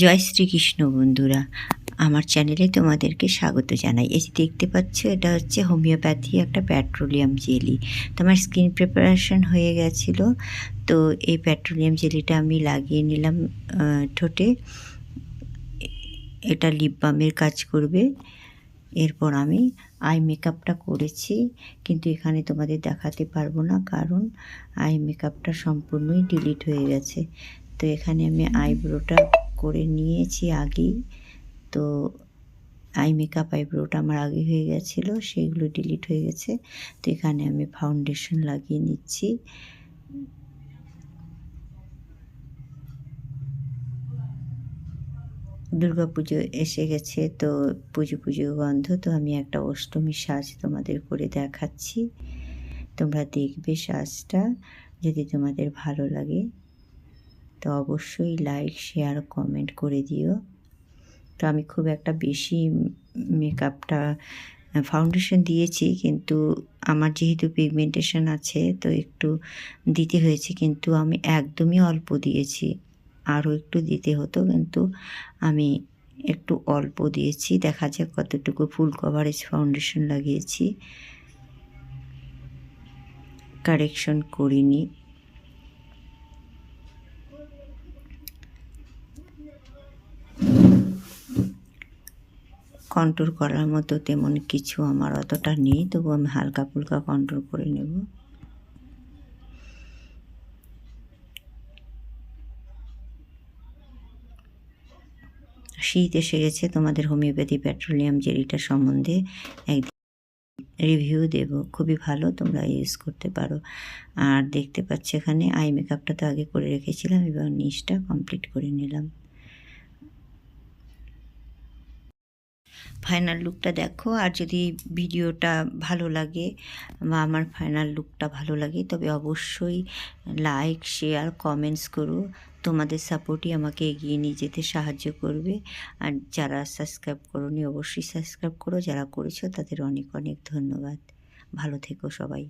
জয় শ্রীকৃষ্ণ বন্ধুরা, আমার চ্যানেলে তোমাদেরকে স্বাগত জানাই। এই যে দেখতে পাচ্ছ, এটা হচ্ছে হোমিওপ্যাথি একটা পেট্রোলিয়াম জেলি। তো আমার স্কিন প্রিপারেশন হয়ে গেছিল, তো এই পেট্রোলিয়াম জেলিটা আমি লাগিয়ে নিলাম ঠোঁটে। এটা লিপ বামের কাজ করবে। এরপর আমি আই মেকআপটা করেছি, কিন্তু এখানে তোমাদের দেখাতে পারব না, কারণ আই মেকআপটা সম্পূর্ণই ডিলিট হয়ে গেছে। তো এখানে আমি আইব্রোটা করে নিয়েছি আগেই। তো আই মেকআপ আইব্রোটা আমার আগে হয়ে গেছিল, সেইগুলো ডিলিট হয়ে গেছে। তো এখানে আমি ফাউন্ডেশন লাগিয়ে নিচ্ছি। দুর্গা পুজো এসে গেছে, তো পুজো পুজো গন্ধ, তো আমি একটা অষ্টমী সাজ তোমাদের করে দেখাচ্ছি। তোমরা দেখবে সাজটা যদি তোমাদের ভালো লাগে। তো অবশ্যই লাইক শেয়ার কমেন্ট করে দিও। তো আমি খুব একটা বেশি মেকআপটা ফাউন্ডেশন দিয়েছি, কিন্তু আমার যেহেতু পিগমেন্টেশন আছে, তো একটু দিতে হয়েছে, কিন্তু আমি একদমই অল্প দিয়েছি। আরও একটু দিতে হতো, কিন্তু আমি একটু অল্প দিয়েছি। দেখা যাক কতটুকু ফুল কভারেজ ফাউন্ডেশন লাগিয়েছি। কারেকশন করিনি। কন্ট্রোল করার মতো তেমন কিছু আমার অতটা নেই, তবু আমি হালকা ফুলকা কন্ট্রোল করে নেব। শীত এসে গেছে, তোমাদের হোমিওপ্যাথি পেট্রোলিয়াম জেলিটা সম্বন্ধে একদিন রিভিউ দেব। খুবই ভালো, তোমরা ইউজ করতে পারো। আর দেখতে পাচ্ছ এখানে আই মেকআপটা তো আগে করে রেখেছিলাম, এবার নিচটা কমপ্লিট করে নিলাম। ফাইনাল লুকটা দেখো, আর যদি ভিডিওটা ভালো লাগে বা আমার ফাইনাল লুকটা ভালো লাগে, তবে অবশ্যই লাইক শেয়ার কমেন্টস করো। তোমাদের সাপোর্টই আমাকে এগিয়ে নিয়ে যেতে সাহায্য করবে। আর যারা সাবস্ক্রাইব করোনি, অবশ্যই সাবস্ক্রাইব করো। যারা করেছ, তাদের অনেক অনেক ধন্যবাদ। ভালো থেকো সবাই।